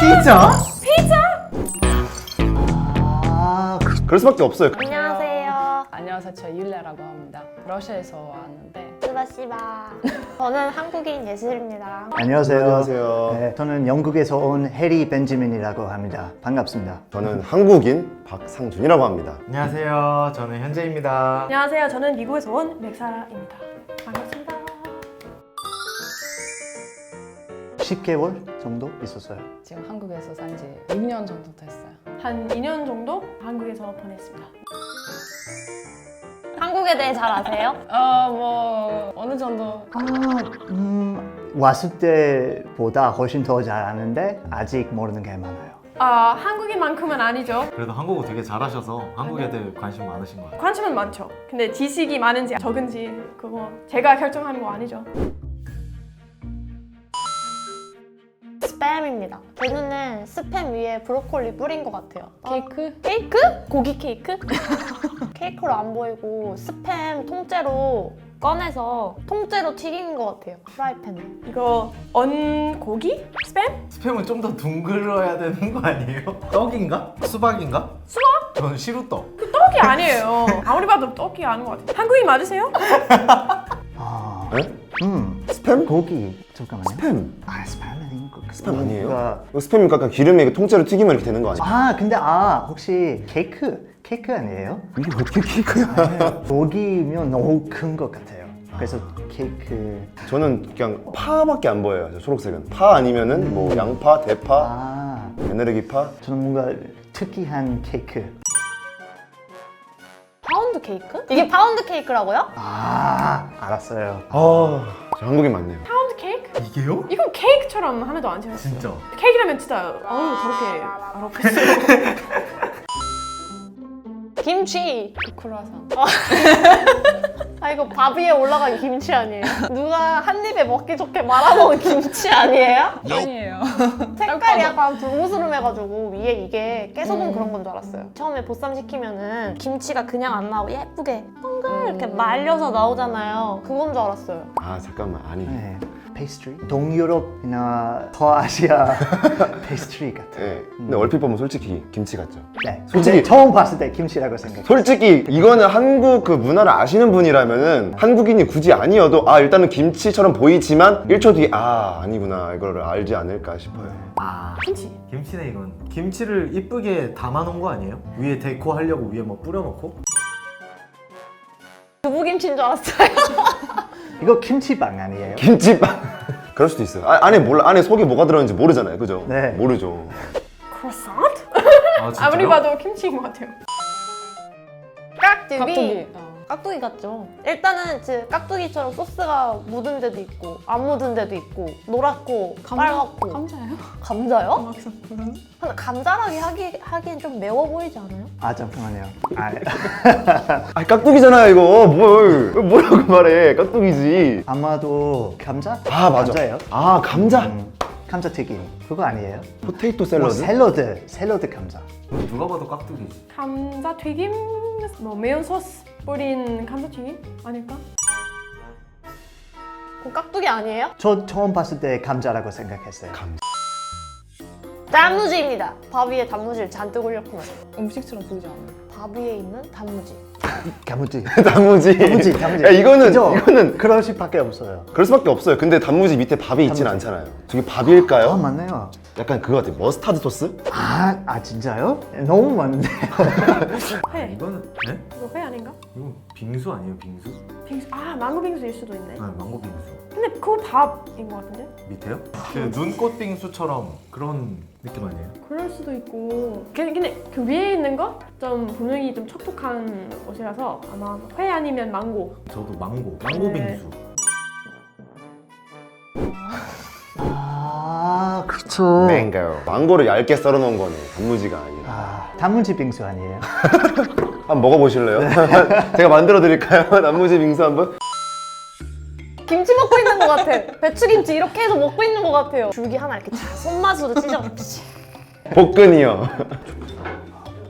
피자? 아, 그- 그럴 수밖에 없어요. 안녕하세요. 안녕하세요. 저 율레라고 합니다. 러시아에서 왔는데 스바시바. 저는 한국인 예슬입니다. 안녕하세요. 안녕하세요. 네, 저는 영국에서 온 해리 벤지민이라고 합니다. 반갑습니다. 저는 한국인 박상준이라고 합니다. 안녕하세요. 저는 현재입니다. 안녕하세요. 저는 미국에서 온 맥사라입니다. 반갑습니다. 10개월 정도 있었어요. 지금 한국에서 산 지 6년 정도 됐어요. 한 2년 정도 한국에서 보냈습니다. 한국에 대해 잘 아세요? 어, 뭐 어느 정도 아, 음, 왔을 때보다 훨씬 더 잘 아는데 아직 모르는 게 많아요. 아, 한국인만큼은 아니죠. 그래도 한국어 되게 잘하셔서 한국 애들 관심 많으신 것 같아요. 관심은 많죠. 근데 지식이 많은지 적은지 그거 제가 결정하는 거 아니죠. 스팸입니다. 제 눈엔 스팸 위에 브로콜리 뿌린 것 같아요. 케이크? 케이크? 고기 케이크? 케이크로 안 보이고 스팸 통째로 꺼내서 통째로 튀긴 것 같아요. 프라이팬에. 이거 언 고기? 스팸? 스팸은 좀 더 둥글어야 되는 거 아니에요? 떡인가? 수박인가? 수박? 저는 시루떡. 떡이 아니에요. 아무리 봐도 떡이 아닌 것 같아요. 한국인 맞으세요? 아, 네? 음, 스팸? 고기 잠깐만요. 스팸. 아, 스팸 아닌 것 스팸 아니에요? 이거 스팸이니까 아까 기름에 이렇게 통째로 튀기면 이렇게 되는 거 아니에요? 아, 근데 아 혹시 케이크 케이크 아니에요? 이게 어떻게 케이크야? 고기면 너무 큰 것 같아요. 그래서 케이크. 저는 그냥 파밖에 안 보여요. 저 초록색은 파 아니면은 뭐 양파, 대파, 아, 며느리기파. 저는 뭔가 특이한 케이크. 케이크? 이게 파운드 케이크라고요? 아, 알았어요. 아, 저 한국인 맞네요. 파운드 케이크? 이게요? 이건 케이크처럼 하나도 안 생겼어요. 진짜. 케이크라면 진짜 어우 저렇게 알아보겠어요. 김치. 크루아상. 아 이거 밥 위에 올라간 김치 아니에요? 누가 한 입에 먹기 좋게 말아먹은 김치 아니에요? 아니에요. 색깔이 약간 두루스름해가지고 위에 이게 깨소금 그런 건 줄 알았어요. 처음에 보쌈 시키면은 김치가 그냥 안 나오고 예쁘게 동글 이렇게 말려서 나오잖아요. 그건 줄 알았어요. 아, 잠깐만. 아니. 네. 페이스트리? 동유럽이나 서아시아 페이스트리 같아요. 네. 근데 얼핏 보면 솔직히 김치 같죠. 네. 솔직히- 처음 봤을 때 김치라고 생각해요. 솔직히 이거는 한국 그 문화를 아시는 분이라면은 한국인이 굳이 아니어도 아 일단은 김치처럼 보이지만 1초 뒤에 아 아니구나 이거를 알지 않을까 싶어요. 아, 김치. 김치네 이건. 김치를 이쁘게 담아놓은 거 아니에요? 위에 데코 하려고 위에 뭐 뿌려놓고? 두부김치인 줄 알았어요. 이거 김치빵 아니에요? 김치빵. 그럴 수도 있어요. 아, 안에 몰라 안에 속에 뭐가 들어있는지 모르잖아요, 그죠? 네. 모르죠. 크로산트? 아 진짜요? 아무리 봐도 김치인 것 같아요. 깍두기. 깍두기. 어. 깍두기 같죠? 일단은 그 깍두기처럼 소스가 묻은 데도 있고 안 묻은 데도 있고 노랗고 빨갛고 감자예요? 감자요? 근데 감자라기 하기, 하기엔 좀 매워 보이지 않아요? 아 잠깐만요. 아, 아 깍두기잖아요 이거 뭘 뭐라고 말해 깍두기지. 아마도 감자? 아 맞아. 감자예요? 아 감자. 음, 감자 튀김. 그거 아니에요? 포테이토 뭐 샐러드. 샐러드, 샐러드 감자. 누가 봐도 깍두기지. 감자 튀김, 뭐 매운 소스 뿌린 감자 튀김 아닐까? 그럼 깍두기 아니에요? 저 처음 봤을 때 감자라고 생각했어요. 단무지입니다. 밥 위에 단무지를 잔뜩 올렸구나. 음식처럼 보이지 않아요. 밥 위에 있는 단무지. 단무지. 단무지. 단무지, 단무지. 야 이거는 그죠? 이거는 그럴 수밖에 없어요. 그럴 수밖에 없어요. 근데 단무지 밑에 밥이 있진 단무지. 않잖아요. 저게 밥일까요? 아 맞네요. 약간 그거 같아요. 머스타드 소스? 아, 아 진짜요? 너무 많은데. 회. 이거는 네? 이거 회 아닌가? 이거 빙수 아니에요 빙수? 빙수. 아 망고 빙수일 수도 있네. 아 망고 빙수. 근데 그거 밥인 것 같은데? 밑에요? 그 눈꽃 빙수처럼 그런 느낌 아니에요? 그럴 수도 있고. 근데, 근데 그 위에 있는 거 좀 분명히 좀 촉촉한 옷이라서 아마 회 아니면 망고. 저도 망고. 망고 네. 빙수. 아 그렇죠. 맹고. 망고를 얇게 썰어 놓은 거네. 단무지가 아니라. 아 단무지 빙수 아니에요? 한번 먹어보실래요? 제가 만들어 드릴까요? 단무지 빙수 한번? 김치 먹고 있는 것 같아. 배추김치 이렇게 해서 먹고 있는 것 같아요. 줄기 하나 이렇게 쫙 손맛으로 찢어. 볶은이요.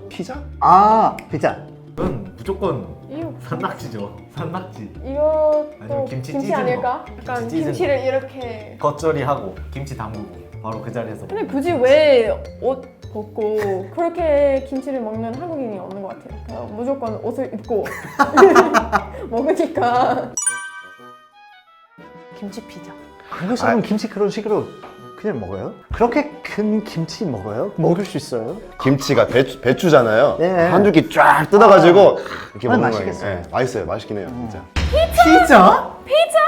피자? 아 피자. 이건 무조건 이거 산낙지죠. 산낙지. 이것도 아니면 김치 김치 찢은 아닐까? 거. 약간 김치 찢은 김치를 이렇게 겉절이 하고 김치 담그고 바로 그 자리에서. 근데 굳이 왜 옷 벗고 그렇게 김치를 먹는 한국인이 없는 것 같아요. 그냥 무조건 옷을 입고 먹으니까. 김치 피자. 한국 사람 김치 그런 식으로 그냥 먹어요? 그렇게 큰 김치 먹어요? 먹을 수 있어요? 김치가 배추, 배추잖아요. 네. 한두 끼 쫙 뜯어가지고 이렇게 아, 먹는 맛있겠어요. 거예요. 네, 맛있어요. 맛있긴 해요, 진짜. 피자? 피자?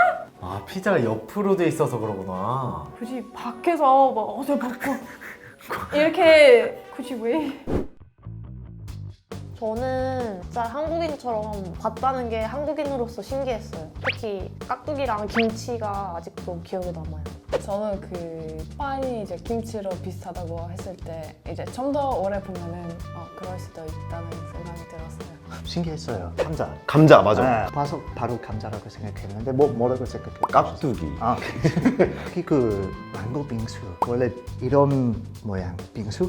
아 피자가 옆으로 돼 있어서 그러구나. 굳이 밖에서 막 옷을 벗고 이렇게 굳이 왜? 저는 진짜 한국인처럼 봤다는 게 한국인으로서 신기했어요. 특히 깍두기랑 김치가 아직도 기억에 남아요. 저는 그 빵이 이제 김치로 비슷하다고 했을 때 이제 좀 더 오래 보면은 어, 그럴 신기했어요. 감자. 감자, 맞아. 네, 봐서 바로 감자라고 생각했는데 뭐 뭐라고 생각해요? 깍두기. 아, 특히 그 망고 빙수 원래 이런 모양 빙수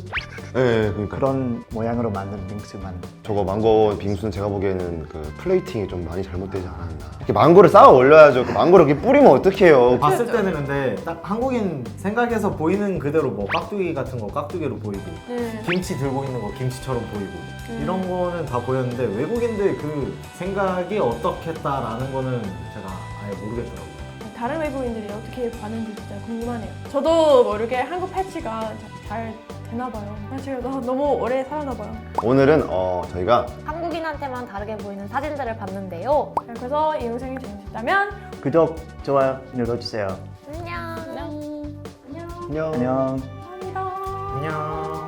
네, 그러니까. 그런 모양으로 만든 빙수만 저거 망고 빙수는 제가 보기에는 그 플레이팅이 좀 많이 잘못되지 않았나. 이렇게 망고를 쌓아 올려야죠. 그 망고를 이렇게 뿌리면 어떡해요. 봤을 때는 근데 딱 한국인 생각에서 보이는 그대로 뭐 깍두기 같은 거 깍두기로 보이고 네. 김치 들고 있는 거 김치처럼 보이고 이런 거는 다 보였는데 외국인들 그 생각이 어떻겠다라는 거는 제가 아예 모르겠더라고요. 다른 외국인들이 어떻게 봤는지 진짜 궁금하네요. 저도 모르게 한국 패치가 잘 되나 봐요. 제가 너- 너무 오래 살았나 봐요. 오늘은 어, 저희가 한국인한테만 다르게 보이는 사진들을 봤는데요. 그래서 이 영상이 재밌었다면 구독 좋아요 눌러주세요. 안녕. 안녕. 안녕. 안녕. 안녕. 감사합니다. 안녕.